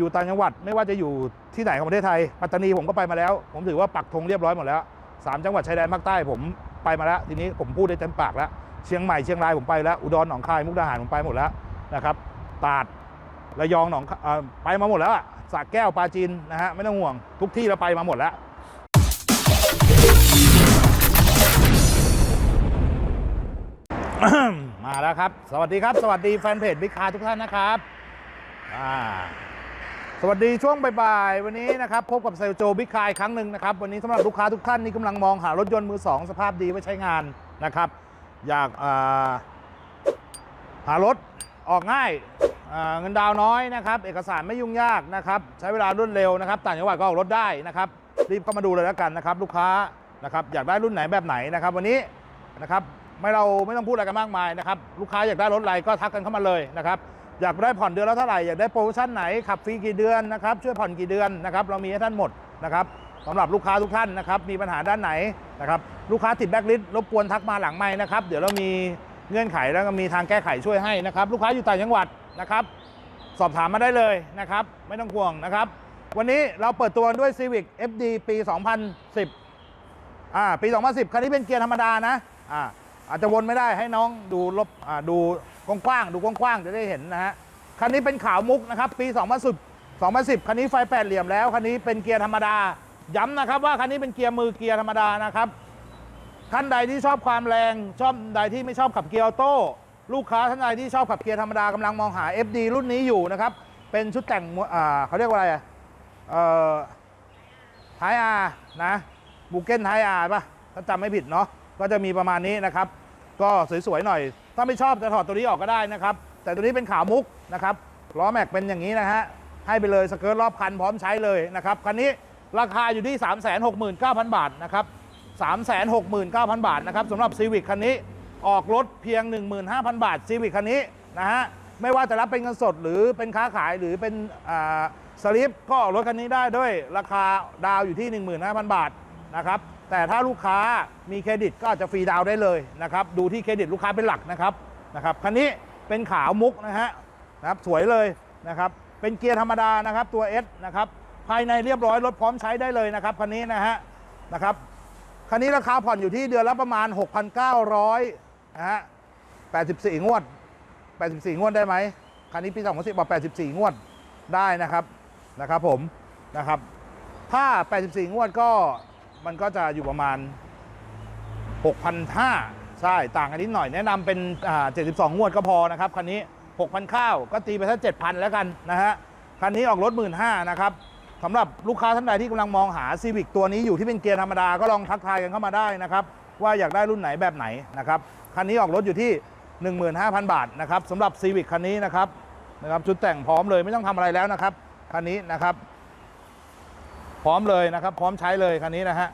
อยู่ต่างจังหวัดไม่ว่าจะอยู่ที่ไหนของประเทศไทยปัตตานีผมก็ไปมาแล้ว ผมถือว่าปักธงเรียบร้อยหมดแล้วสามจังหวัดชายแดนภาคใต้ผมไปมาแล้ว ทีนี้ผมพูดได้เต็มปากแล้ว เชียงใหม่เชียงรายผมไปแล้วอุดรหนองคายมุกดาหารผมไปหมดแล้วนะครับตราดระยองหนองอไปมาหมดแล้วอะสระแก้วปาจีนนะฮะไม่ต้องห่วงทุกที่เราไปมาหมดแล้วมาแล้วครับ สวัสดีครับ สวัสดีแฟนเพจบิ๊กคาทุกท่านนะครับ อ่า สวัสดีช่วงบ่ายๆวันนี้นะครับพบกับเซลโจบิ๊กคาอีกครั้งหนึ่งนะครับวันนี้สำหรับลูกค้าทุกท่านที่กำลังมองหารถยนต์มือสองสภาพดีไว้ใช้งานนะครับ อยากอ่าหารถออกง่ายเงินดาวน์น้อยนะครับ เอกสารไม่ยุ่งยากนะครับใช้เวลารวดเร็วนะครับต่างจังหวัดก็ออกรถได้นะครับ รีบเข้ามาดูเลยแล้วกันนะครับ ลูกค้านะครับอยากได้รุ่นไหนแบบไหนนะครับ วันนี้นะครับไม่เราไม่ต้องพูดอะไรกันมากมายนะครับ ลูกค้าอยากได้รถอะไรก็ทักกันเข้ามาเลยนะครับ อยากได้ผ่อนเดือนละเท่าไหร่ อยากได้โปรโมชั่นไหนขับฟรีกี่เดือนนะครับช่วยผ่อนกี่เดือนนะครับเรามีให้ท่านหมดนะครับสำหรับลูกค้าทุกท่านนะครับมีปัญหาด้านไหนนะครับลูกค้าติดแบ็คลิสต์รบกวนทักมาหลังไม้นะครับเดี๋ยวเรามีเงื่อนไขแล้วก็มีทางแก้ไขช่วยให้นะครับลูกค้าอยู่ต่างจังหวัดนะครับสอบถามมาได้เลยนะครับไม่ต้องห่วงนะครับ วันนี้เราเปิดตัวด้วย Civic FD ปี 2010อ่าปี 2010 คันนี้เป็นเกียร์ธรรมดานะอ่าอาจจะวนไม่ได้ให้น้องดูลบอ่าดู กว้างๆดูกว้างๆจะได้เห็นนะฮะคันนี้เป็นขาวมุกนะครับ ปี 2010 2010 คันนี้ไฟแปดเหลี่ยมแล้ว คันนี้เป็นเกียร์ธรรมดา ย้ำนะครับว่าคันนี้เป็นเกียร์มือเกียร์ธรรมดานะครับท่านใดที่ชอบความแรงชอบใดที่ไม่ชอบขับเกียร์ออโต้ลูกค้าท่านใดที่ชอบขับเกียร์ธรรมดากำลังมองหา FD รุ่นนี้อยู่นะครับเป็นชุดแต่งเขาเรียกว่าอะไรอะเอ่อไทอาร์นะบุเก้นไทอาร์ป่ะถ้าจำไม่ผิดเนาะก็จะมีประมาณนี้นะครับ ก็สวยๆหน่อย ถ้าไม่ชอบจะถอดตัวนี้ออกก็ได้นะครับ แต่ตัวนี้เป็นขาวมุกนะครับล้อแม็กเป็นอย่างนี้นะฮะให้ไปเลยสเกิร์ตรอบคันพร้อมใช้เลยนะครับคันนี้ราคาอยู่ที่ 369,000 บาทนะครับ369,000 บาทนะครับสำหรับซีวิ c คันนี้ออกรถเพียง 15,000 บาทซีวิ c คันนี้นะฮะไม่ว่าจะรับเป็นเงินสดหรือเป็นค้าขายหรือเป็นสลิปก็ออกรถคันนี้ได้ด้วยราคาดาวอยู่ที่ 15,000 บาทนะครับ แต่ถ้าลูกค้ามีเครดิตก็อาจจะฟรีดาวได้เลยนะครับ ดูที่เครดิตลูกค้าเป็นหลักนะครับนะครับคันนี้เป็นขาวมุกนะฮะนะครับสวยเลยนะครับเป็นเกียร์ธรรมดานะครับตัว S นะครับภายในเรียบร้อยรถพร้อมใช้ได้เลยนะครับคันนี้นะฮะนะครับคันนี้ราคาผ่อนอยู่ที่เดือนละประมาณ 6,900นะฮะ84 งวด 84 งวดได้ไหมคันนี้ปี2010บอก84 งวดได้นะครับนะครับผมนะครับถ้า 84 งวดก็ มันก็จะอยู่ประมาณ 6,500ใช่ต่างกันนิดหน่อยแนะนำเป็นอ่า72 งวดก็พอนะครับคันนี้ 6,000ข้าวก็ตีไปสัก7,000 แล้วกันนะฮะคันนี้ออกรถ 15,000นะครับสำหรับลูกค้าท่านใดที่กำลังมองหา Civic ตัวนี้อยู่ที่เป็นเกียร์ธรรมดาก็ลองทักทายกันเข้ามาได้นะครับ ว่าอยากได้รุ่นไหนแบบไหนนะครับคันนี้ออกรถอยู่ที่ 15,000 บาทนะครับสำหรับ Civic คันนี้นะครับนะครับชุดแต่งพร้อมเลยไม่ต้องทำอะไรแล้วนะครับคันนี้นะครับ พร้อมเลยนะครับ พร้อมใช้เลยคันนี้นะฮะ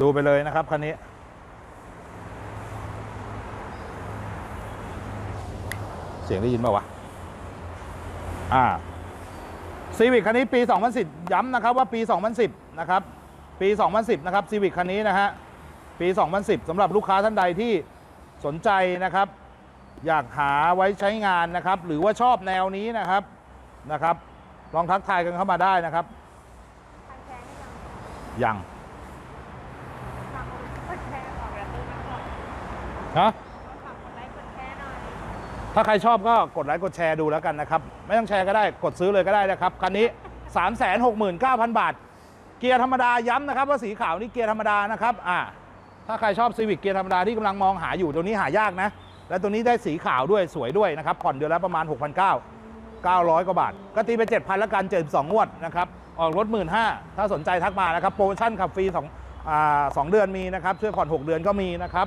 ดูไปเลยนะครับคันนี้ เสียงได้ยินป่าวะอ่าซีวิ c คันนี้ปี 2010 ย้ำนะครับว่าปี 2010 นะครับ ปี 2010 นะครับซีวิ c คันนี้นะฮะ ปี 2010 สำหรับลูกค้าท่านใดที่สนใจนะครับ อยากหาไว้ใช้งานนะครับ หรือว่าชอบแนวนี้นะครับ นะครับ ลองทักทายกันเข้ามาได้นะครับทางแชร์ให้ยังยังฝากกดแชร์บอกแบบนี้มาก่อนฮะ ฝากกดไลค์กดแชร์หน่อยถ้าใครชอบก็กดไลค์กดแชร์ดูแล้วกันนะครับ ไม่ต้องแชร์ก็ได้กดซื้อเลยก็ได้นะครับ คันนี้ 369,000 บาท เกียร์ธรรมดาย้ำนะครับ ว่าสีขาวนี่เกียร์ธรรมดานะครับอ่าถ้าใครชอบซีวิ c เกียร์ธรรมดาที่กำลังมองหาอยู่ตัวนี้หายากนะ และตัวนี้ได้สีขาวด้วยสวยด้วยนะครับผ่อนเดือนละประมาณ 6,900 900 กว่าบาท ก็ตีไป 7,000ละกัน72งวดนะครับ ออกรถ 15,000ถ้าสนใจทักมานะครับ โปรโมชั่นขับฟรี2อ่าสองเดือนมีนะครับ ช่วยผ่อน 6 เดือนก็มีนะครับ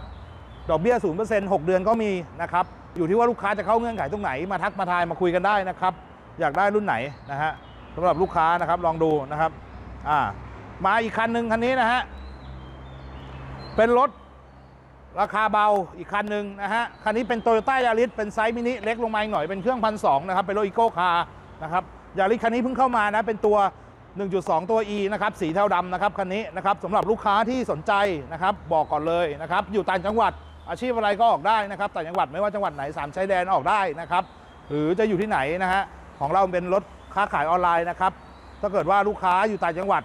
ดอกเบี้ย 0% 6 เดือนก็มีนะครับ อยู่ที่ว่าลูกค้าจะเข้าเงื่อนไขตรงไหน มาทักมาทายมาคุยกันได้นะครับ อยากได้รุ่นไหนนะฮะสำหรับลูกค้านะครับ ลองดูนะครับ อ่า มาอีกคันหนึ่งคันนี้นะฮะ เป็นรถ ราคาเบาอีกคันหนึ่งนะฮะ คันนี้เป็นโตโยต้ายาริสเป็นไซส์มินิเล็กลงมาอีกหน่อยเป็นเครื่องพันสองนะครับ เป็นรถอีโก้คาร์นะครับยาริสคันนี้เพิ่งเข้ามานะ เป็นตัว 1.2 ตัว E นะครับ สีเทาดำนะครับ คันนี้นะครับสำหรับลูกค้าที่สนใจนะครับ บอกก่อนเลยนะครับ อยู่ต่างจังหวัดอาชีพอะไรก็ออกได้นะครับ ต่างจังหวัดไม่ว่าจังหวัดไหนสามชายแดนออกได้นะครับ หรือจะอยู่ที่ไหนนะฮะ ของเราเป็นรถค้าขายออนไลน์นะครับ ถ้าเกิดว่าลูกค้าอยู่ต่างจังหวัด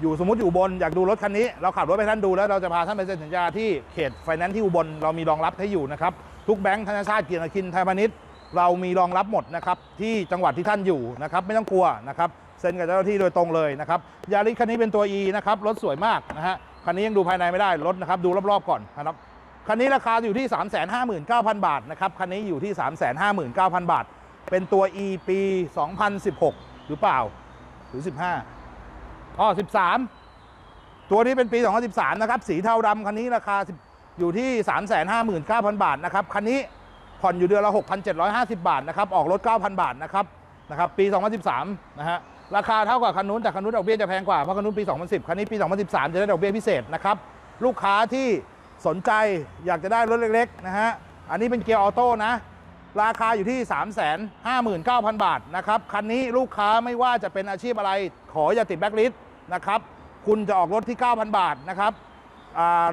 อยู่สมมติอยู่บนอยากดูรถคันนี้ เราขับรถไปท่านดูแล้วเราจะพาท่านไปเซ็นสัญญาที่เขตไฟแนนซ์ที่อุบลเรามีรองรับให้อยู่นะครับ ทุกแบงค์ธนาชาติเกียรติคินไทยพาณิชย์เรามีรองรับหมดนะครับที่จังหวัดที่ท่านอยู่นะครับไม่ต้องกลัวนะครับเซ็นกับเจ้าหน้าที่โดยตรงเลยนะครับยาริสคันนี้เป็นตัว E นะครับรถสวยมากนะฮะคันนี้ยังดูภายในไม่ได้รถนะครับดูรอบๆก่อนนะครับคันนี้ราคาอยู่ที่ 359,000 บาทนะครับคันนี้อยู่ที่ 359,000 บาท เป็นตัว E ปี 2016 หรือเปล่าหรือ 15 อ๋อ13 ตัวนี้เป็นปี 2013 นะครับ สีเทาดำคันนี้ราคา10อยู่ที่ 359,000 บาทนะครับ คันนี้ผ่อนอยู่เดือนละ 6,750 บาทนะครับ ออกรถ 9,000 บาทนะครับ นะครับ ปี 2013 นะฮะ ราคาเท่ากับคันนู้น แต่คันนู้นดอกเบี้ยจะแพงกว่า เพราะคันนู้นปี 2010 คันนี้ปี 2013 จะได้ดอกเบี้ยพิเศษนะครับ ลูกค้าที่สนใจอยากจะได้รถเล็กๆนะฮะ อันนี้เป็นเกียร์ออโต้นะ ราคาอยู่ที่ 359,000 บาทนะครับ คันนี้ลูกค้าไม่ว่าจะเป็นอาชีพอะไร ขออย่าติดแบ็คลิสต์ นะครับ คุณจะออกรถที่ 9,000 บาทนะครับ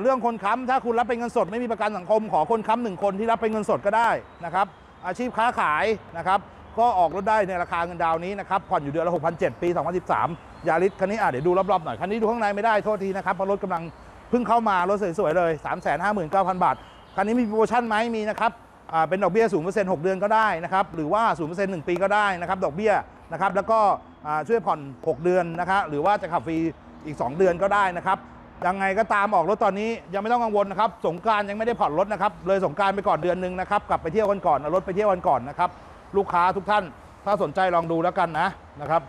เรื่องคนค้ำถ้าคุณรับเป็นเงินสดไม่มีประกันสังคม ขอคนค้ำหนึ่งคนที่รับเป็นเงินสดก็ได้นะครับอาชีพค้าขายนะครับก็ออกรถได้ในราคาเงินดาวน์นี้นะครับผ่อนอยู่เดือนละ 6,700 ปี 2013 ยาริสคันนี้อะเดี๋ยวดูรอบๆหน่อยคันนี้ดูข้างในไม่ได้โทษทีนะครับเพราะรถกำลังเพิ่งเข้ามารถสวยๆเลย 359,000 บาท คันนี้มีโปรโมชั่นไหมมีนะครับเป็นดอกเบี้ย 0% 6 เดือนก็ได้นะครับหรือว่า 0% 1 ปีก็ได้นะครับดอกเบี้ยนะครับแล้วก็ ช่วยผ่อน 6 เดือนนะครหรือว่าจะขับฟรีอีก 2 เดือนก็ได้นะครับยังไงก็ตามออกรถตอนนี้ยังไม่ต้องกังวลนะครับสงการยังไม่ได้ผ่อนรถนะครับเลยสงการไปก่อนเดือนหนึ่งนะครับกลับไปเที่ยวกันก่อนเอารถไปเที่ยวกันก่อนนะครับลูกค้าทุกท่านถ้าสนใจลองดูแล้วกันนะนะครับ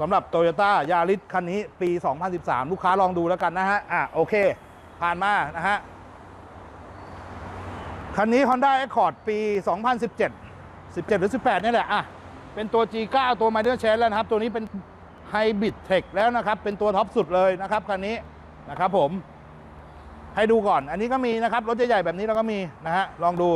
สำหรับโตโยต้ายาริสคันนี้ปี 2013 ลูกค้าลองดูแล้วกันนะฮะอะโอเค ผ่านมานะฮะคันนี้ Honda Accord ปี 2017 17 หรือ 18 นี่แหละอะ เป็นตัว G9 ตัว m i d e r s h a n แล้วนะครับ ตัวนี้เป็น Hybrid Tech แล้วนะครับ เป็นตัวท็อปสุดเลยนะครับคันนี้นะครับผม ให้ดูก่อน อันนี้ก็มีนะครับ รถใหญ่ๆแบบนี้เราก็มีนะฮะ ลองดู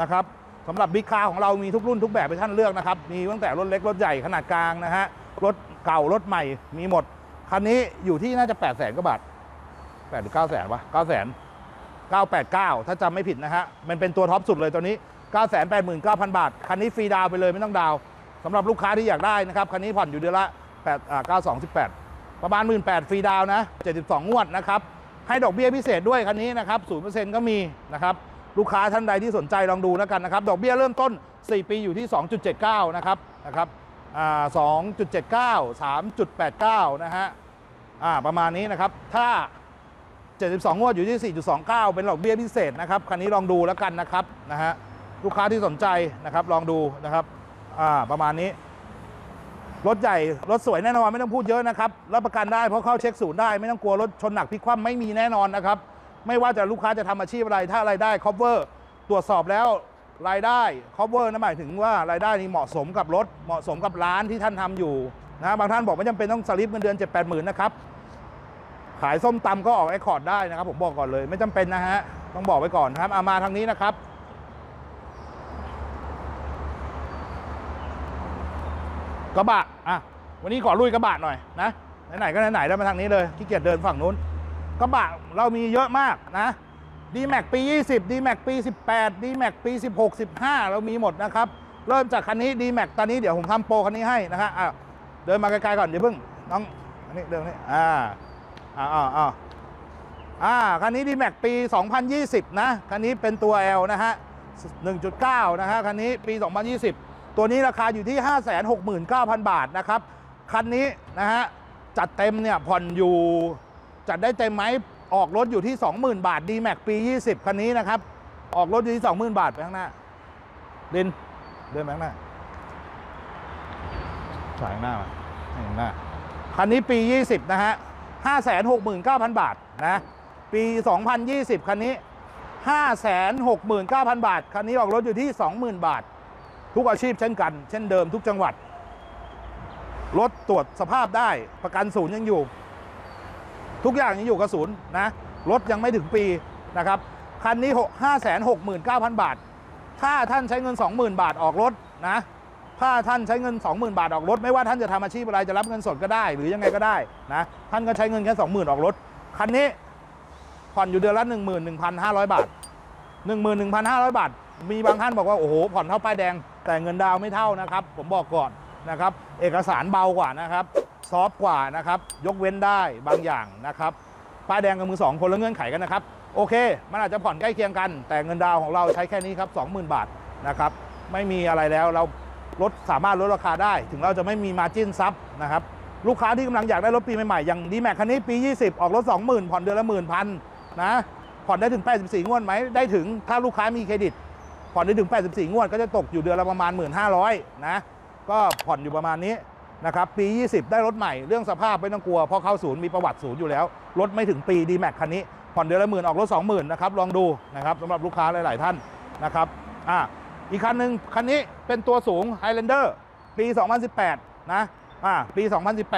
นะครับสำหรับบิ๊กคาของเรามีทุกรุ่นทุกแบบให้ท่านเลือกนะครับ มีตั้งแต่รถเล็กรถใหญ่ขนาดกลางนะฮะ รถเก่ารถใหม่มีหมด คันนี้อยู่ที่น่าจะ 8 0 0 0 0 0กว่าบาท8หรือ9 0 0 0 0วะ9 0 0 0 0 989 ถ้าจำไม่ผิดนะฮะ มันเป็นตัวท็อปสุดเลยตัวนี้ 989,000 บาท คันนี้ฟรีดาวไปเลยไม่ต้องดาว สำหรับลูกค้าที่อยากได้นะครับ คันนี้ผ่อนอยู่เดือนละ8อ่า9218 ประมาณ 18,000ฟรีดาวนะ 72 งวดนะครับ ให้ดอกเบี้ยพิเศษด้วยคันนี้นะครับ 0%ก็มีนะครับ ลูกค้าท่านใดที่สนใจลองดูแล้วกันนะครับ ดอกเบี้ยเริ่มต้น 4 ปีอยู่ที่ 2.79 นะครับ นะครับอ่า2.79 3.89 นะฮะ อ่า ประมาณนี้นะครับ ถ้า 72 งวดอยู่ที่ 4.29 เป็นดอกเบี้ยพิเศษนะครับ คันนี้ลองดูแล้วกันนะครับ นะฮะ ลูกค้าที่สนใจนะครับ ลองดูนะครับ อ่าประมาณนี้ รถใหญ่รถสวยแน่นอนไม่ต้องพูดเยอะนะครับรับประกันได้เพราะเข้าเช็คศูนย์ได้ไม่ต้องกลัวรถชนหนักพลิกคว่ำไม่มีแน่นอนนะครับ ไม่ว่าจะลูกค้าจะทำอาชีพอะไรถ้ารายได้ cover ตรวจสอบแล้วรายได้ cover นั่นหมายถึงว่ารายได้นี้เหมาะสมกับรถเหมาะสมกับร้านที่ท่านทำอยู่นะบางท่านบอกไม่จำเป็นต้องสลิปเงินเดือน7 8หมื่นนะครับขายส้มตำก็ออกไอคอร์ดได้นะครับ ผมบอกก่อนเลย ไม่จำเป็นนะฮะต้องบอกไว้ก่อนนะครับเอามาทางนี้นะครับ กระบะอะวันนี้ขอลุยกระบะหน่อยนะไหนๆก็ไหนๆได้มาทางนี้เลยขี้เกียจเดินฝั่งนู้นกระบะเรามีเยอะมากนะ d m a x ปี 20 d m a x ปี 18 d m a x ปี 16 15 เรามีหมดนะครับ เริ่มจากคันนี้ d m a x ตอนนี้เดี๋ยวผมทำโปรคันนี้ให้นะฮะอะเดินมาไกลๆก่อนเดี๋ยวเพิ่งน้องอันนี้เดินนี่อ่าอ่าอ่าอ่าคันนี้ d m a x ปี 2020 นะคันนี้เป็นตัว L นะฮะ1.9 นะฮะคันนี้ปี 2020 ตัวนี้ราคาอยู่ที่ 569,000 บาทนะครับ คันนี้นะฮะจัดเต็มเนี่ยผ่อนอยู่ จัดได้เต็มไหมออกรถอยู่ที่ 20,000 บาท d m a x ปี 20 คันนี้นะครับ ออกรถอยู่ที่ 20,000 บาทไปข้างหน้าดินเดินไปข้างหน้าสายข้างหน้ามาข้างหน้าคันนี้ปี 20 นะฮะ 569,000 บาทนะปี 2020 คันนี้ 569,000 บาท คันนี้ออกรถอยู่ที่ 20,000 บาท ทุกอาชีพเช่นกัน เช่นเดิมทุกจังหวัด รถตรวจสภาพได้ประกันศูนย์ยังอยู่ ทุกอย่างยังอยู่กับศูนย์นะรถยังไม่ถึงปีนะครับคันนี้ 569,000 บาท ถ้าท่านใช้เงิน 20,000 บาทออกรถนะถ้าท่านใช้เงิน 20,000 บาทออกรถ ไม่ว่าท่านจะทำอาชีพอะไรจะรับเงินสดก็ได้ หรือยังไงก็ได้นะท่านก็ใช้เงินแค่ 20,000 ออกรถ คันนี้ผ่อนอยู่เดือนละ 11,500 บาท 11,500 บาท มีบางท่านบอกว่า โอ้โห ผ่อนเท่าป้ายแดง แต่เงินดาวไม่เท่านะครับ ผมบอกก่อนนะครับ เอกสารเบากว่านะครับ ซอฟกว่านะครับ ยกเว้นได้บางอย่างนะครับ ป้ายแดงกับมือสองคนละเงื่อนไขกันนะครับ โอเค มันอาจจะผ่อนใกล้เคียงกัน แต่เงินดาวของเราใช้แค่นี้ครับ20,000 บาทนะครับ ไม่มีอะไรแล้วเราลดสามารถลดราคาได้ ถึงเราจะไม่มีมาจิ้นซับนะครับ ลูกค้าที่กำลังอยากได้รถปีใหม่ๆ อย่างดีแม็กคันนี้ปี 20 ออกรถ 20,000 ผ่อนเดือนละหมื่นพันนะ ผ่อนได้ถึง 84 งวดไหม ได้ถึง ถ้าลูกค้ามีเครดิต ผ่อนได้ถึง 84 งวด ก็จะตกอยู่เดือนละประมาณ 1,500นะก็ผ่อนอยู่ประมาณนี้นะครับปี 20 ได้รถใหม่เรื่องสภาพไม่ต้องกลัวเพราะเข้าศูนย์มีประวัติศูนย์อยู่แล้ว รถไม่ถึงปีดีแม็กคันนี้ ผ่อนเดือนละหมื่นออกรถ 20,000นะครับลองดูนะครับสำหรับลูกค้าหลาย ๆ ท่านนะครับอ่าอีกคันหนึ่งคันนี้เป็นตัวสูง Highlander ปี 2018 นะอ่าปี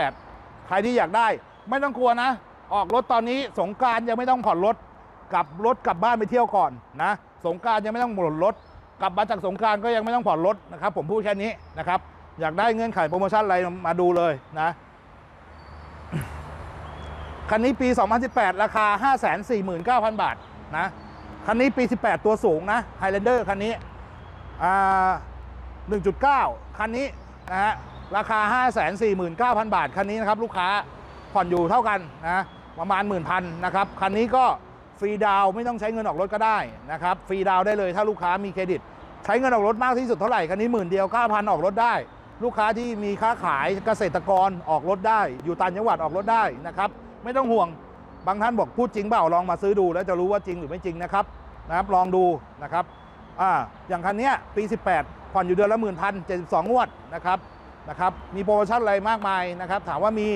2018 ใครที่อยากได้ไม่ต้องกลัวนะ ออกรถตอนนี้สงการยังไม่ต้องผ่อนรถกลับรถกลับบ้านไปเที่ยวก่อนนะสงการยังไม่ต้องผ่อนรถ กลับมาจากสงการก็ยังไม่ต้องผ่อนรถนะครับ ผมพูดแค่นี้นะครับ อยากได้เงื่อนไขโปรโมชั่นอะไรมาดูเลยนะคันนี้ปี 2018 ราคา 549,000 บาทนะคันนี้ปี 18 ตัวสูงนะ Highlander คันนี้1.9 คันนี้นะฮะราคา 549,000 บาท คันนี้นะครับลูกค้าผ่อนอยู่เท่ากันนะประมาณ 10,000นะครับ คันนี้ก็ ฟรีดาวไม่ต้องใช้เงินออกรถก็ได้นะครับฟรีดาวได้เลยถ้าลูกค้ามีเครดิต ใช้เงินออกรถมากที่สุดเท่าไหร่คันนี้หมื่นเดียว9,000ออกรถได้ ลูกค้าที่มีค้าขายเกษตรกรออกรถได้ อยู่ต่างจังหวัดออกรถได้นะครับไม่ต้องห่วงบางท่านบอกพูดจริงเปล่าลองมาซื้อดูแล้วจะรู้ว่าจริงหรือไม่จริงนะครับนะครับลองดูนะครับอ่าอย่างคันนี้ปี 18ผ่อนอยู่เดือนละหมื่นพันเจ็ดสิบสองงวดนะครับนะครับมีโปรโมชั่นอะไรมากมายนะครับถามว่ามี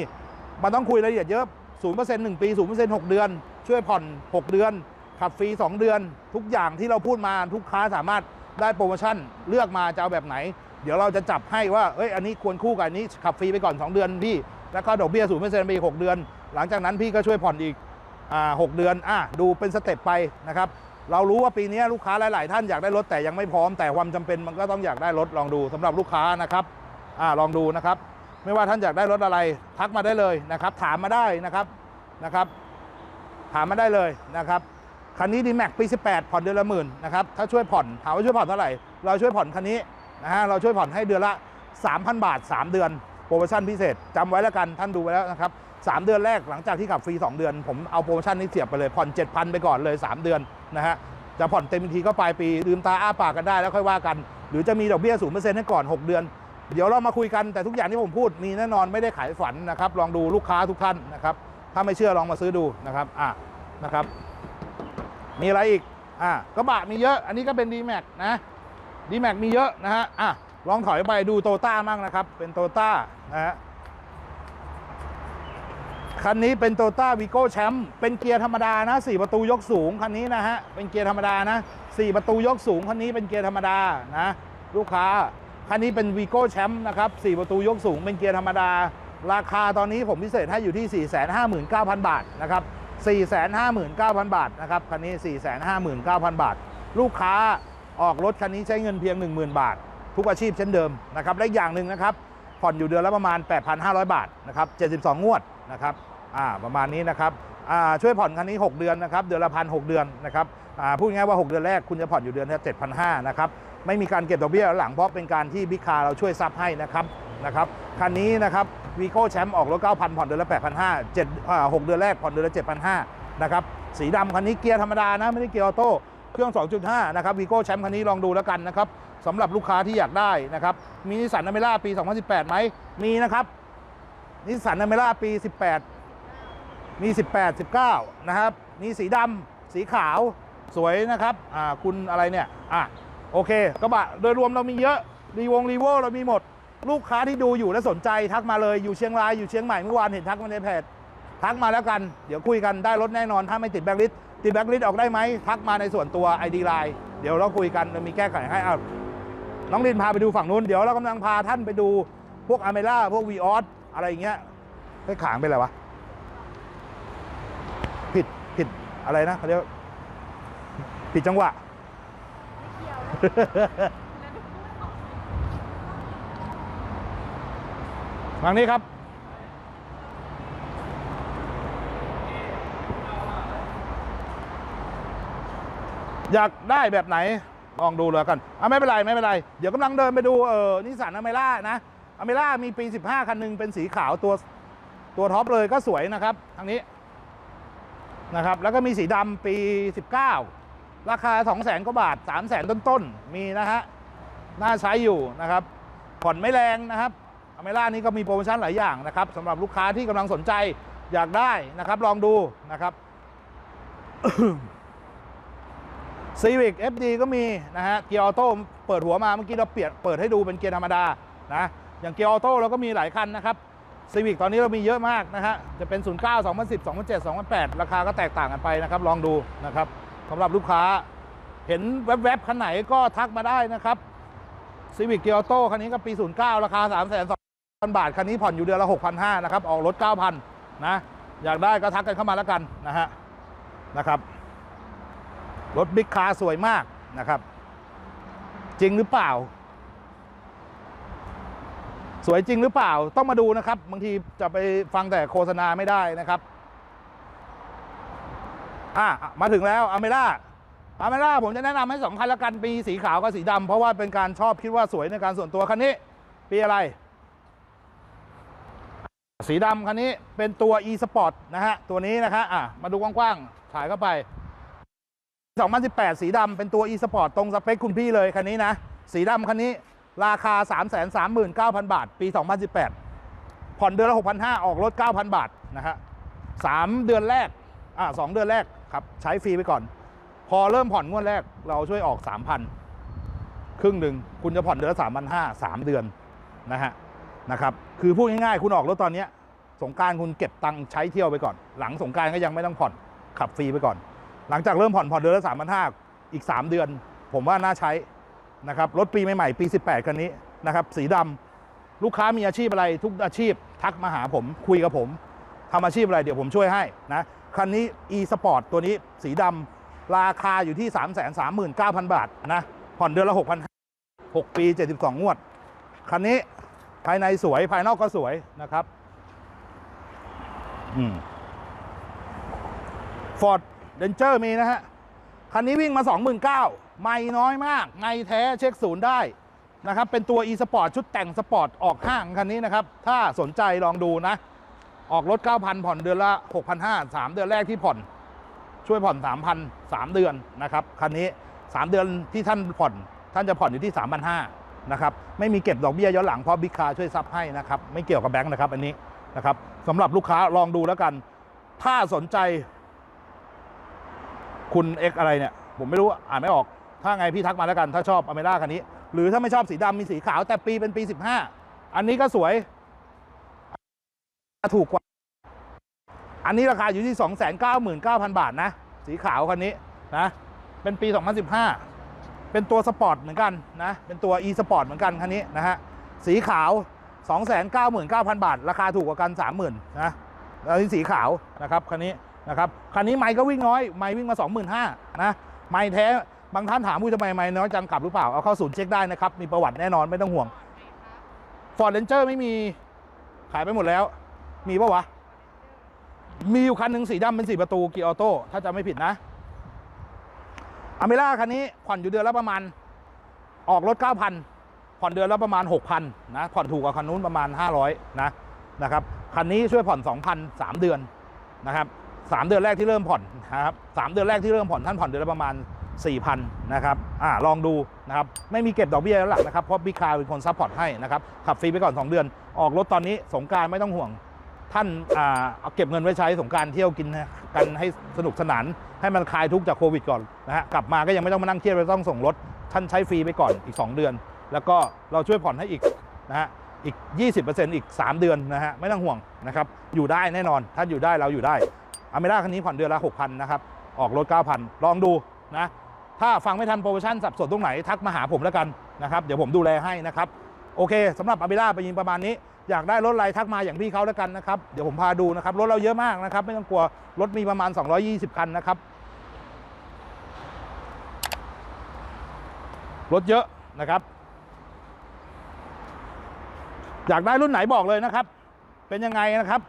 มันต้องคุยรายละเอียดเยอะศูนย์เปอร์เซ็นต์หนึ่งปีศูนย์เปอร์เซ็นต์หกเดือน ช่วยผ่อน 6 เดือน ขับฟรี 2 เดือน ทุกอย่างที่เราพูดมาทุกค้าสามารถได้โปรโมชั่นเลือกมาจะเอาแบบไหน เดี๋ยวเราจะจับให้ว่าเอ้ยอันนี้ควรคู่กับอันนี้ขับฟรีไปก่อน 2 เดือนพี่ แล้วก็ดอกเบี้ยศูนย์เปอร์เซ็นต์ไปอีกหกเดือน หลังจากนั้นพี่ก็ช่วยผ่อนอีกอ่าหกเดือนอะดูเป็นสเต็ปไปนะครับเรารู้ว่าปีนี้ลูกค้าหลาย ๆ ท่านอยากได้รถแต่ยังไม่พร้อมแต่ความจำเป็นมันก็ต้องอยากได้รถลองดูสำหรับลูกค้านะครับอ่าลองดูนะครับ ไม่ว่าท่านอยากได้รถอะไร ทักมาได้เลยนะครับ ถามมาได้นะครับนะครับ ถามมาได้เลยนะครับคันนี้ดีแม็กปี 18 ผ่อนเดือนละหมื่นนะครับถ้าช่วยผ่อนถามว่าช่วยผ่อนเท่าไหร่ เราช่วยผ่อนคันนี้นะฮะเราช่วยผ่อนให้เดือนละ 3,000 บาท 3 เดือน โปรโมชั่นพิเศษจำไว้แล้วกันท่านดูไว้แล้วนะครับ3เดือนแรกหลังจากที่ขับฟรี 2 เดือน ผมเอาโปรโมชั่นนี้เสียบไปเลยผ่อน 7,000 ไปก่อนเลย 3 เดือนนะฮะจะผ่อนเต็มทีก็ปลายปีลืมตาอ้าปากกันได้แล้วค่อยว่ากัน หรือจะมีดอกเบี้ย0%ให้ก่อน 6 เดือน เดี๋ยวเรามาคุยกันแต่ทุกอย่างที่ผมพูดมีแน่นอนไม่ได้ขายฝันนะครับลองดูลูกค้าทุกท่านนะครับ ถ้าไม่เชื่อลองมาซื้อดูนะครับอะนะครับ มีอะไรอีกอะกระบะมีเยอะ อันนี้ก็เป็น d m a x นะ d m a x มีเยอะนะฮะอะลองถอยไปดูโตต้ามั่งนะครับ เป็นโตต้านะฮะคันนี้เป็นโตต้าวีโก้แชมป์เป็นเกียร์ธรรมดานะ4ประตูยกสูงคันนี้นะฮะเป็นเกียร์ธรรมดานะ4ประตูยกสูงคันนี้เป็นเกียร์ธรรมดานะลูกค้าคันนี้เป็นวีโก้แชมป์นะครับ4ประตูยกสูงเป็นเกียร์ธรรมดา ราคาตอนนี้ผมพิเศษให้อยู่ที่ 459,000 บาทนะครับ 459,000 บาทนะครับคันนี้ 459,000 บาท ลูกค้าออกรถคันนี้ใช้เงินเพียง 10,000 บาท ทุกอาชีพเช่นเดิมนะครับและอย่างหนึ่งนะครับ ผ่อนอยู่เดือนละประมาณ 8,500 บาทนะครับ72 งวดนะครับอ่าประมาณนี้นะครับอ่าช่วยผ่อนคันนี้ 6 เดือนนะครับเดือนละพันหเดือนนะครับอ่าพูดง่ายๆว่า 6 เดือนแรกคุณจะผ่อนอยู่เดือนละ7,500นะครับไม่มีการเก็บดอกเบี้ยหลังเพราะเป็นการที่บิ๊กคาเราช่วยซับให้นะครับนะครับคันนี้นะครับ วีโก้แชมป์ออกรถ 9,000 ผ่อนเดือนละ 8,500 7อ่า6เดือนแรกผ่อนเดือนละ 7,500 นะครับ สีดำคันนี้เกียร์ธรรมดานะ ไม่ได้เกียร์ออโต้ เครื่อง 2.5 นะครับวีโก้แชมป์คันนี้ลองดูแล้วกันนะครับสำหรับลูกค้าที่อยากได้นะครับ มีนิสสันอเมร่าปี 2018 ไหม มีนะครับ นิสสันอเมร่าปี 18 มี 18 19 นะครับ มีสีดำสีขาว สวยนะครับอ่าคุณอะไรเนี่ย อะ โอเคกระบะโดยรวมเรามีเยอะ รีวงรีโวเรามีหมด ลูกค้าที่ดูอยู่และสนใจทักมาเลยอยู่เชียงรายอยู่เชียงใหม่เมื่อวานเห็นทักมาในเพจทักมาแล้วกันเดี๋ยวคุยกันได้รถแน่นอน ถ้าไม่ติดแบงค์ลิสต์ติดแบงค์ลิสต์ออกได้ไหมทักมาในส่วนตัว ID Line เดี๋ยวเราคุยกันเรามีแก้ไขให้เอาน้องลินพาไปดูฝั่งนู้นเดี๋ยวเรากำลังพาท่านไปดูพวกอเมร่าพวกวีออสอะไรอย่างเงี้ยไปขางเป็นอะไรวะผิดผิดอะไรนะเขาเรียกผิดจังหวะ ไม่เกี่ยวเลยแล้วดูพูดออก ทางนี้ครับ อยากได้แบบไหนลองดูเลยกันอะไม่เป็นไรไม่เป็นไร เดี๋ยวกำลังเดินไปดูเออนิสสันอเมร่านะอเมร่ามีปี 15 คันหนึงเป็นสีขาวตัวตัวท็อปเลยก็สวยนะครับทางนี้นะครับแล้วก็มีสีดำปี 19 ราคา 2 0 0 0 0 0กว่าบาท 3 0 0 0 0 0ต้นๆ มีนะฮะ น่าใช้อยู่นะครับ ผ่อนไม่แรงนะครับ เมร่านี้ก็มีโปรโมชั่นหลายอย่างนะครับสำหรับลูกค้าที่กำลังสนใจอยากได้นะครับ ลองดูนะครับ Civic FD ก็มีนะฮะเกียร์ออโต้เปิดหัวมาเมื่อกี้เราเปลี่ยนเปิดให้ดูเป็นเกียร์ธรรมดานะอย่างเกียร์ออโต้เราก็มีหลายคันนะครับ Civic ตอนนี้เรามีเยอะมากนะฮะจะเป็น 09 2010 2007 2008 ราคาก็แตกต่างกันไปนะครับ ลองดูนะครับสำหรับลูกค้าเห็นแวบๆคันไหนก็ทักมาได้นะครับ Civic เกียร์ออโต้คันนี้ก็ปี 09 ราคา 3 2 0 0 0 บาท คันนี้ผ่อนอยู่เดือนละ 6,500นะครับ ออกรถ 9,000 นะ อยากได้ก็ทักกันเข้ามาแล้วกันนะฮะ นะครับ รถบิ๊กคาร์สวยมากนะครับ จริงหรือเปล่า สวยจริงหรือเปล่า ต้องมาดูนะครับ บางทีจะไปฟังแต่โฆษณาไม่ได้นะครับ อะ มาถึงแล้วอเมร่าอเมร่าผมจะแนะนำให้สองคันละกัน ปีสีขาวกับสีดำเพราะว่าเป็นการชอบคิดว่าสวยในการส่วนตัวคันนี้ ปีอะไร สีดำคันนี้เป็นตัว e sport นะฮะ ตัวนี้นะคะอะมาดูกว้างๆ ถ่ายเข้าไป 2018 สีดำเป็นตัว e sport ตรงสเปคคุณพี่เลยคันนี้นะ สีดำคันนี้ราคา 339,000 บาท ปี 2018 ผ่อนเดือนละ 6,500 ออกรถ 9,000 บาทนะฮะสามเดือนแรก อ่าสองเดือนแรกครับ ใช้ฟรีไปก่อน พอเริ่มผ่อนงวดแรกเราช่วยออก 3,000 ครึ่งหนึ่งคุณจะผ่อนเดือนละ3,500 3เดือนนะฮะ นะครับคือพูดง่ายๆคุณออกรถตอนนี้สงการคุณเก็บตังค์ใช้เที่ยวไปก่อน หลังสงการก็ยังไม่ต้องผ่อนขับฟรีไปก่อน หลังจากเริ่มผ่อนผ่อนเดือนละ3,500อีก 3 เดือน ผมว่าน่าใช้นะครับรถปีใหม่ๆปี 18 คันนี้นะครับสีดำลูกค้ามีอาชีพอะไรทุกอาชีพ ทักมาหาผมคุยกับผมทำอาชีพอะไรเดี๋ยวผมช่วยให้นะคันนี้ e sport ตัวนี้สีดำราคาอยู่ที่ 339,000 บาทนะผ่อนเดือนละ6,500 6ปี 72 งวด คันนี้ ภายในสวยภายนอกก็สวยนะครับอืมฟอร์ดเดนเจอร์มีนะฮะ คันนี้วิ่งมา 29,000ไม่น้อยมากไม่แท้เช็คศูนย์ได้นะครับ เป็นตัว e sport ชุดแต่งสปอร์ตออกห้างคันนี้นะครับ ถ้าสนใจลองดูนะ ออกรถ 9,000 ผ่อนเดือนละ 6,500 3 เดือนแรกที่ผ่อน ช่วยผ่อน 3,000 3 เดือนนะครับ คันนี้ 3 เดือนที่ท่านผ่อน ท่านจะผ่อนอยู่ที่ 3,500 นะครับไม่มีเก็บดอกเบี้ยย้อนหลังเพราะบิ๊กคาช่วยซับให้นะครับไม่เกี่ยวกับแบงค์นะครับอันนี้นะครับสำหรับลูกค้าลองดูแล้วกัน ถ้าสนใจ คุณเอ็กอะไรเนี่ย ผมไม่รู้อ่านไม่ออก ถ้าไงพี่ทักมาแล้วกัน ถ้าชอบอเมร่าคันนี้ หรือถ้าไม่ชอบสีดำมีสีขาวแต่ปีเป็นปี 15 อันนี้ก็สวย ถูกกว่า อันนี้ราคาอยู่ที่ 299,000 บาทนะ สีขาวคันนี้นะ เป็นปี 2015 เป็นตัวสปอร์ตเหมือนกันนะ เป็นตัว e สปอร์ตเหมือนกันคันนี้นะฮะ สีขาว 299,000 บาท ราคาถูกกว่ากัน 30,000นะแล้วนี่สีขาวนะครับคันนี้นะครับ คันนี้ไมค์ก็วิ่งน้อย ไมค์วิ่งมา 25,000นะไมค์แท้ บางท่านถามว่าทำไมไมค์น้อยจังกลับหรือเปล่า เอาเข้าศูนย์เช็คได้นะครับ มีประวัติแน่นอนไม่ต้องห่วง Ford Ranger ไม่มีขายไปหมดแล้ว มีปะวะ มีอยู่คันหนึ่งสีดำเป็นสีประตูเกียร์ออโต้ ถ้าจะไม่ผิดนะ อเมร่าคันนี้ผ่อนอยู่เดือนละประมาณ ออกรถ 9,000 ผ่อนเดือนละประมาณ 6,000 นะ ผ่อนถูกกว่าคันนู้นประมาณ 500 นะ นะครับ คันนี้ช่วยผ่อน 2,000 3 เดือน นะครับ 3 เดือนแรกที่เริ่มผ่อนนะครับ3เดือนแรกที่เริ่มผ่อนท่านผ่อนเดือนละประมาณ 4,000 นะครับ อ่า ลองดูนะครับ ไม่มีเก็บดอกเบี้ยแล้วหลักนะครับ เพราะบิ๊กคาร์เป็นคนซัพพอร์ตให้นะครับ ขับฟรีไปก่อน 2 เดือน ออกรถตอนนี้สงการไม่ต้องห่วง ท่านาเอาเก็บเงินไว้ใช้สงการเที่ยวกินกันให้สนุกสนาน ให้มันคลายทุกข์จากโควิดก่อนนะฮะกลับมาก็ยังไม่ต้องมานั่งเครียดว่ต้องส่งรถ ท่านใช้ฟรีไปก่อนอีก 2 เดือน แล้วก็เราช่วยผ่อนให้อีกนะฮะอีก 20%อีก 3 เดือนนะฮะไม่ต้องห่วงนะครับอยู่ได้แน่นอนท่านอยู่ได้เราอยู่ได้อเมร่าคันนี้ผ่อนเดือนละ6,000นะครับออกรถ 9,000 ลองดูนะถ้าฟังไม่ทันโปรโมชั่นสับสนตรงไหนทักมาหาผมแล้วกันนะครับเดี๋ยวผมดูแลให้นะครับโอเคสำหรับอเมร่าไปยิงประมาณนี้ อยากได้รถอะไรทักมาอย่างพี่เขาแล้วกันนะครับ เดี๋ยวผมพาดูนะครับ รถเราเยอะมากนะครับ ไม่ต้องกลัว รถมีประมาณ 220 คันนะครับ รถเยอะนะครับ อยากได้รุ่นไหนบอกเลยนะครับ เป็นยังไงนะครับ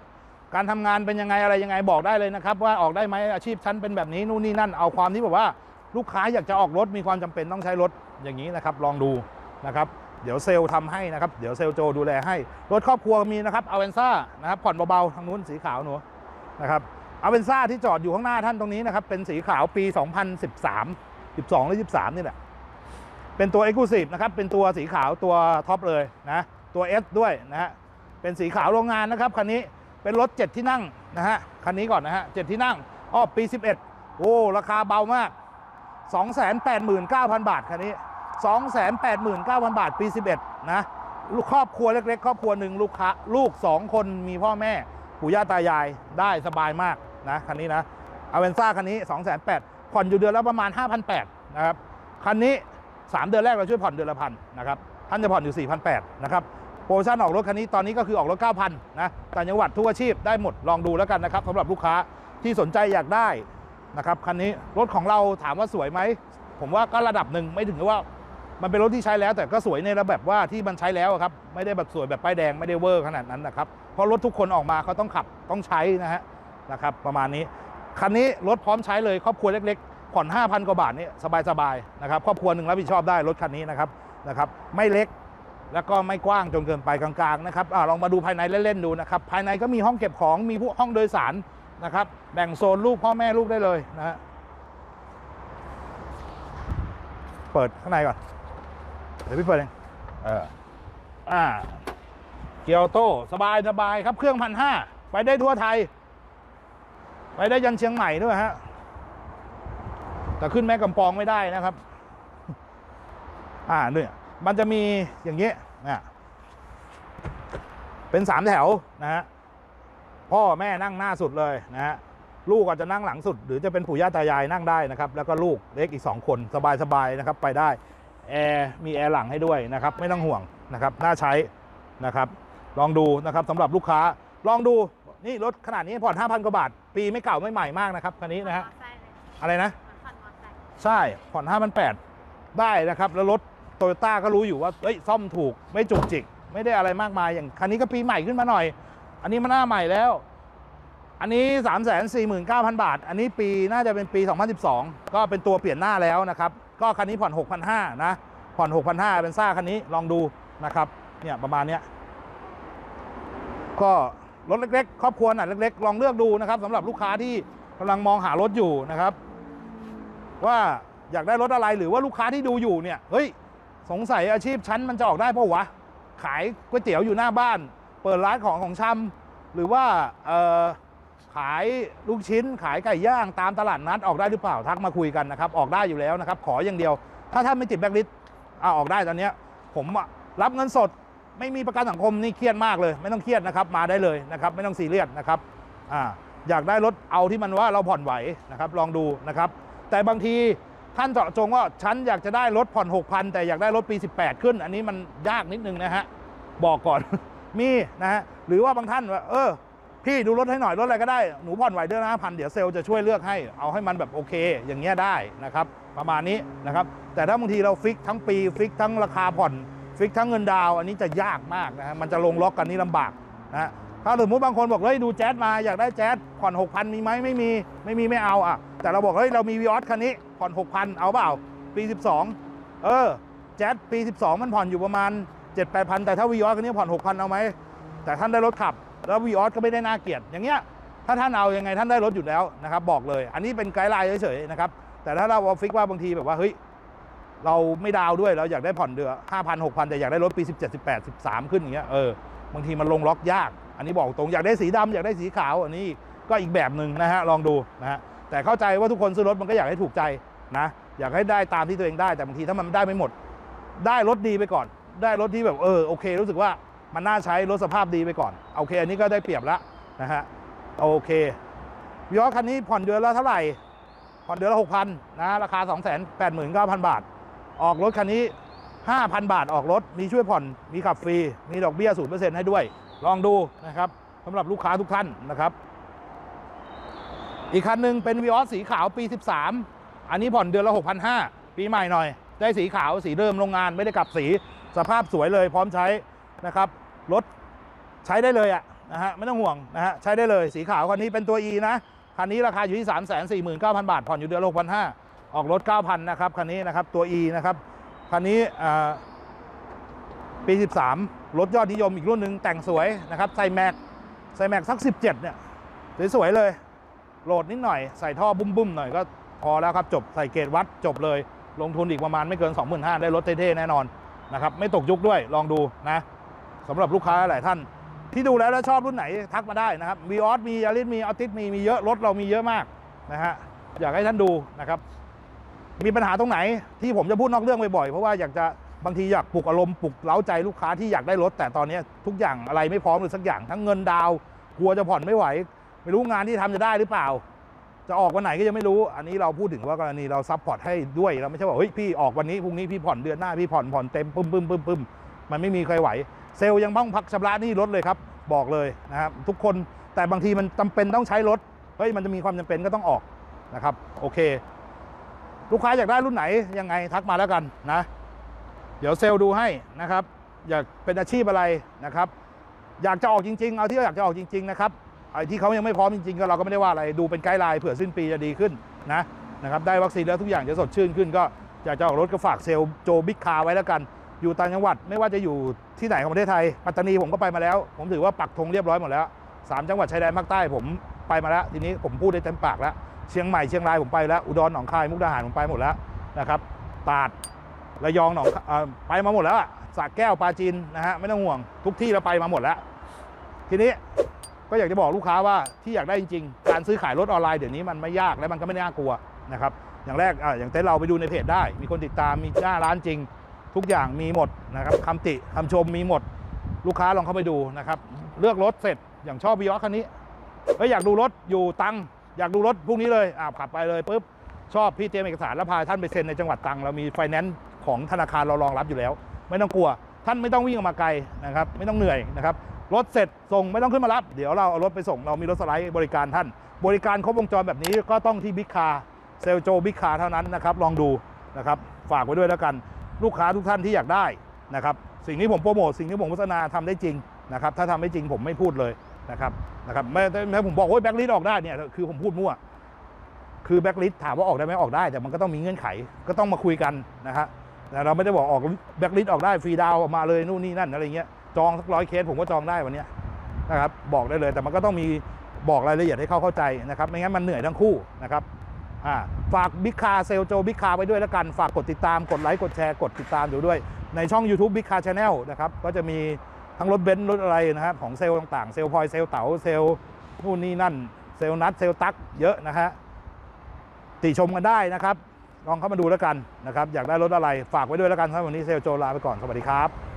การทำงานเป็นยังไงอะไรยังไงบอกได้เลยนะครับ ว่าออกได้ไหมอาชีพชั้นเป็นแบบนี้นู่นนี่นั่นเอาความที่แบบว่าลูกค้าอยากจะออกรถมีความจำเป็นต้องใช้รถอย่างนี้นะครับ ลองดูนะครับ เดี๋ยวเซลล์ทำให้นะครับ เดี๋ยวเซลล์โจดูแลให้ รถครอบครัวมีนะครับอเวนซ่านะครับผ่อนเบาๆทางนู้นสีขาวหนูนะครับอเวนซ่าที่จอดอยู่ข้างหน้าท่านตรงนี้นะครับ เป็นสีขาวปี 2013 12 หรือ13นี่แหละ เป็นตัว e x c l u s i v e นะครับ เป็นตัวสีขาวตัวท็อปเลยนะ ตัว S ด้วยนะฮะ เป็นสีขาวโรงงานนะครับ คันนี้เป็นรถ 7 ที่นั่งนะฮะ คันนี้ก่อนนะฮะ 7 ที่นั่งอ้อปี 11 โอ้ ราคาเบามาก 289,000 บาทคันนี้ 289,000 บาท ปี 11 นะ ลูกครอบครัวเล็กๆ ครอบครัวหนึ่งลูกค้าลูก 2 คนมีพ่อแม่ ปู่ย่าตายายได้สบายมากนะคันนี้นะอเวนซ่าคันนี้ 208,000ผ่อนอยู่เดือนละประมาณ 5,800นะครับ คันนี้ 3 เดือนแรกเราช่วยผ่อนเดือนละพันนะครับ ท่านจะผ่อนอยู่ 4,800นะครับ โปรโมชั่นออกรถคันนี้ตอนนี้ก็คือออกรถ 9,000นะแต่จังหวัดทุกอาชีพได้หมดลองดูแล้วกันนะครับสำหรับลูกค้าที่สนใจอยากได้นะครับคันนี้รถของเราถามว่าสวยไหมผมว่าก็ระดับหนึ่งไม่ถึงกับว่า มันเป็นรถที่ใช้แล้วแต่ก็สวยในระแบบว่าที่มันใช้แล้วครับไม่ได้แบบสวยแบบป้ายแดงไม่ได้เวอร์ขนาดนั้นนะครับเพราะรถทุกคนออกมาเขาต้องขับต้องใช้นะฮะนะครับประมาณนี้คันนี้รถพร้อมใช้เลยครอบครัวเล็กๆผ่อน 5,000 กว่าบาทนี่สบายๆนะครับครอบครัวหนึ่งรับผิดชอบได้รถคันนี้นะครับนะครับไม่เล็กแล้วก็ไม่กว้างจนเกินไปกลางๆนะครับอลองมาดูภายในเล่นๆดูนะครับภายในก็มีห้องเก็บของมีพวกห้องโดยสารนะครับแบ่งโซนลูกพ่อแม่ลูกได้เลยนะฮะเปิดข้างในก่อน เดี๋ยวพี่เปิดเองเอออ่าเกียวโตสบายสบายครับเครื่องพันห้าไปได้ทั่วไทย ไปได้ยันเชียงใหม่ด้วยฮะแต่ขึ้นแม่กำปองไม่ได้นะครับ อ่าเนี่ยมันจะมีอย่างเงี้ยนะเป็นสามแถวนะฮะพ่อแม่นั่งหน้าสุดเลยนะฮะลูกอาจจะนั่งหลังสุด หรือจะเป็นปู่ย่าตายายนั่งได้นะครับ แล้วก็ลูกเล็กอีก 2 คนสบายๆนะครับ ไปได้ แอร์มีแอร์หลังให้ด้วยนะครับไม่ต้องห่วงนะครับน่าใช้นะครับลองดูนะครับสำหรับลูกค้าลองดูนี่รถขนาดนี้ผ่อน5,000กว่าบาท ปีไม่เก่าไม่ใหม่มากนะครับคันนี้นะฮะมอไซค์เลยอะไรนะเหมือนผ่อนมอไซค์ใช่ผ่อน5,800ได้นะครับ แล้วรถโตโยต้าก็รู้อยู่ว่าเอ้ยซ่อมถูกไม่จุกจิก ไม่ได้อะไรมากมายอย่างคันนี้ก็ปีใหม่ขึ้นมาหน่อย อันนี้มันหน้าใหม่แล้ว อันนี้ 3 4 9 0 0 0 บาท อันนี้ปีน่าจะเป็นปี 2012 ก็เป็นตัวเปลี่ยนหน้าแล้วนะครับ ก็คันนี้ผ่อน 6,500 นะ ผ่อน 6,500 เป็นซ่าคันนี้ลองดูนะครับ เนี่ยประมาณเนี้ย ก็รถเล็กๆ ครอบครัวน่ะเล็กๆ ลองเลือกดูนะครับสำหรับลูกค้าที่กำลังมองหารถอยู่นะครับ ว่าอยากได้รถอะไรหรือว่าลูกค้าที่ดูอยู่เนี่ย เฮ้ย สงสัยอาชีพชั้นมันจะออกได้เพราะวะ ขายก๋วยเตี๋ยวอยู่หน้าบ้าน เปิดร้านของของชำหรือว่าเอ่อ ขายลูกชิ้น ขายไก่ย่างตามตลาดนัดออกได้หรือเปล่าทักมาคุยกันนะครับ ออกได้อยู่แล้วนะครับ ขออย่างเดียว ถ้าท่านไม่ติดแบ็คลิสต์เอาออกได้ตอนเนี้ยผมอะรับเงินสดไม่มีประกันสังคมนี่เครียดมากเลย ไม่ต้องเครียดนะครับมาได้เลยนะครับ ไม่ต้องซีเรียสนะครับอ่าอยากได้รถเอาที่มันว่าเราผ่อนไหวนะครับ ลองดูนะครับ แต่บางทีท่านเจาะจงว่าฉันอยากจะได้รถผ่อน 6,000 แต่อยากได้รถปี 18 ขึ้น อันนี้มันยากนิดนึงนะฮะ บอกก่อน มีนะฮะ หรือว่าบางท่านว่าเออ พี่ดูรถให้หน่อยรถอะไรก็ได้หนูผ่อนไหวเดือนละพันเดี๋ยวเซลล์จะช่วยเลือกให้เอาให้มันแบบโอเค อย่างเงี้ยได้นะครับ ประมาณนี้นะครับ แต่ถ้าบางทีเราฟิกทั้งปี ฟิกทั้งราคาผ่อนฟิกทั้งเงินดาว อันนี้จะยากมากนะฮะมันจะลงล็อกกันนี่ลำบากนะฮะถ้าสมมติบางคนบอกเฮ้ยดูแจ๊สมาอยากได้แจ๊สผ่อน6,000 มีไหมไม่มีไม่มีไม่เอาอะ แต่เราบอกเฮ้ยเรามีวีออสคันนี้ผ่อน6,000 เอาเปล่า ปี 12 เออแจ๊สปี 12 มันผ่อนอยู่ประมาณ 7-8,000แต่ถ้าวีออสคันนี้ผ่อน6,000 เอาไหมแต่ท่านได้รถขับ แล้ววีออสก็ไม่ได้น่าเกลียดอย่างเงี้ยถ้าท่านเอายังไงท่านได้รถอยู่แล้วนะครับบอกเลย อันนี้เป็นไกด์ไลน์เฉยๆนะครับแต่ถ้าเราฟิกว่าบางทีแบบว่าเฮ้ยเราไม่ดาวด้วยเราอยากได้ผ่อนเดือน5,000 6,000แต่อยากได้รถปี17 18 13ขึ้นอย่างเงี้ยเออบางทีมันลงล็อกยาก อันนี้บอกตรงอยากได้สีดำอยากได้สีขาวอันนี้ก็อีกแบบหนึ่งนะฮะลองดูนะฮะแต่เข้าใจว่าทุกคนซื้อรถมันก็อยากให้ถูกใจนะอยากให้ได้ตามที่ตัวเองได้แต่บางทีถ้ามันได้ไม่หมด ได้รถดีไปก่อน ได้รถที่แบบเออโอเค รู้สึกว่า มันน่าใช้รถสภาพดีไปก่อนโอเคอันนี้ก็ได้เปรียบแล้วนะฮะโอเควิออสคันนี้ผ่อนเดือนละเท่าไหร่ ผ่อนเดือนละหกพันนะราคา 2 8 9 0 0 0 บาท ออกรถคันนี้ 5,000 บาทออกรถ มีช่วยผ่อนมีขับฟรี มีดอกเบี้ย0%ให้ด้วย ลองดูนะครับสำหรับลูกค้าทุกท่านนะครับ อีกคันหนึ่งเป็นวีออสสีขาวปี 13 อันนี้ผ่อนเดือนละ6,500 ปีใหม่หน่อย ได้สีขาวสีเดิมโรงงานไม่ได้กลับสีสภาพสวยเลยพร้อมใช้นะครับ รถใช้ได้เลยอะนะฮะไม่ต้องห่วงนะฮะใช้ได้เลยสีขาวคันนี้เป็นตัว E นะคันนี้ราคาอยู่ที่ 3 4 9 0 0 0 บาท ผ่อนอยู่เดือนละ6,500ออกรถ 9,000 นะครับคันนี้นะครับตัว E นะครับคันนี้ปี 13 รถยอดนิยมอีกรุ่นหนึ่งแต่งสวยนะครับใส่แม็กใส่แม็กสัก 17 เนี่ยสวยๆเลยโหลดนิดหน่อยใส่ท่อบุ้มๆหน่อยก็พอแล้วครับจบใส่เกจวัดจบเลยลงทุนอีกประมาณไม่เกิน 25,000 ได้รถเท่ๆแน่นอนนะครับไม่ตกยุคด้วยลองดูนะ สำหรับลูกค้าหลายท่าน ที่ดูแล้วแล้วชอบรุ่นไหนทักมาได้นะครับวีออสมีอาริสมีออติสมีมีเยอะรถเรามีเยอะมากนะฮะอยากให้ท่านดูนะครับ มีปัญหาตรงไหนที่ผมจะพูดนอกเรื่องบ่อยๆเพราะว่าอยากจะบางทีอยากปลุกอารมณ์ปลุกเร้าใจลูกค้าที่อยากได้รถ แต่ตอนนี้ทุกอย่างอะไรไม่พร้อมเลยสักอย่างทั้งเงินดาวกลัวจะผ่อนไม่ไหว ไม่รู้งานที่ทำจะได้หรือเปล่า จะออกวันไหนก็ยังไม่รู้ อันนี้เราพูดถึงว่ากรณีเราซัพพอร์ตให้ด้วยเราไม่ใช่ว่าเฮ้ยพี่ออกวันนี้พรุ่งนี้พี่ผ่อนเดือนหน้าพี่ผ่อนผ่อนเต็มปึ้มปึ้มปึ้มปึ้มมันไม่มีใครไหว เซลล์ยังต้องพักชำระหนี้รถเลยครับ บอกเลยนะครับทุกคนแต่บางทีมันจำเป็นต้องใช้รถเฮ้ยมันจะมีความจำเป็นก็ต้องออกนะครับโอเค ลูกค้าอยากได้รุ่นไหนยังไงทักมาแล้วกันนะ เดี๋ยวเซลล์ดูให้นะครับ อยากเป็นอาชีพอะไรนะครับ อยากจะออกจริง ๆ เอาที่อยากจะออกจริง ๆ นะครับไอ้ที่เขายังไม่พร้อมจริงๆก็เราก็ไม่ได้ว่าอะไรดูเป็นไกด์ไลน์เผื่อสิ้นปีจะดีขึ้นนะนะครับได้วัคซีนแล้วทุกอย่างจะสดชื่นขึ้นก็อยากจะออกรถก็ฝากเซลล์โจบิ๊กคาร์ไว้แล้วกัน อยู่ต่างจังหวัดไม่ว่าจะอยู่ที่ไหนของประเทศไทยปัตตานีผมก็ไปมาแล้ว ผมถือว่าปักธงเรียบร้อยหมดแล้วสามจังหวัดชายแดนภาคใต้ผมไปมาแล้วทีนี้ผมพูดได้เต็มปากแล้วเชียงใหม่เชียงรายผมไปแล้วอุดรหนองคายมุกดาหารผมไปหมดแล้วนะครับตราดระยองหนองไปมาหมดแล้วสระแก้วปราจีนนะฮะไม่ต้องห่วงทุกที่เราไปมาหมดแล้ว ทีนี้ก็อยากจะบอกลูกค้าว่าที่อยากได้จริงๆการซื้อขายรถออนไลน์เดี๋ยวนี้มันไม่ยากและมันก็ไม่น่ากลัวนะครับอย่างแรกอะอย่างเต้นเราไปดูในเพจได้ มีคนติดตามมีหน้าร้านจริง ทุกอย่างมีหมดนะครับคำติคำชมมีหมด ลูกค้าลองเข้าไปดูนะครับ เลือกรถเสร็จอย่างชอบวิออคันนี้เฮ้ยอยากดูรถอยู่ตังอยากดูรถพรุ่งนี้เลยอ่าขับไปเลยปุ๊บชอบพี่เตรียมเอกสารแล้วพาท่านไปเซ็นในจังหวัดตังเรามีไฟแนนซ์ของธนาคารเรารองรับอยู่แล้ว ไม่ต้องกลัว ท่านไม่ต้องวิ่งออกมาไกลนะครับ ไม่ต้องเหนื่อยนะครับรถเสร็จส่งไม่ต้องขึ้นมารับ เดี๋ยวเราเอารถไปส่งเรามีรถสไลด์บริการท่าน บริการครบวงจรแบบนี้ก็ต้องที่บิ๊กคาร์เซลโจบิ๊กคาร์เท่านั้นนะครับ ลองดูนะครับ ฝากไว้ด้วยแล้วกัน ลูกค้าทุกท่านที่อยากได้นะครับสิ่งที่ผมโปรโมทสิ่งที่ผมโฆษณาทำได้จริงนะครับถ้าทำไม่จริงผมไม่พูดเลยนะครับนะครับไม่ไม่ผมบอกโอ้ยแบ็คลิสออกได้เนี่ยคือผมพูดมั่วคือแบ็คลิสถามว่าออกได้ไหมออกได้ แต่มันก็ต้องมีเงื่อนไขก็ต้องมาคุยกันนะฮะแต่เราไม่ได้บอกออกแบ็คลิสออกได้ฟรีดาวออกมาเลยนู่นนี่นั่นอะไรเงี้ยจองสักร้อยเคสผมก็จองได้วันนี้นะครับบอกได้เลยแต่มันก็ต้องมีบอกรายละเอียดให้เขาเข้าใจนะครับไม่งั้นมันเหนื่อยทั้งคู่นะครับ ฝากบิ๊กคาเซลโจบิ๊กคาไว้ด้วยแล้วกัน ฝากกดติดตามกดไลค์กดแชร์กดติดตามอยู่ด้วย ในช่อง YouTube Big Car Channel นะครับก็จะมีทั้งรถเบนซ์รถอะไรนะครับของเซลล์ต่างๆ เซลล์พลอยเซลล์เต๋าเซลล์นู่นนี่นั่น เซลล์นัดเซลล์ตักเยอะนะฮะติชมกันได้นะครับ ลองเข้ามาดูแล้วกันนะครับอยากได้รถอะไรฝากไว้ด้วยแล้วกันสำหรับวันนี้เซลลโจลาไปก่อนสวัสดีครับ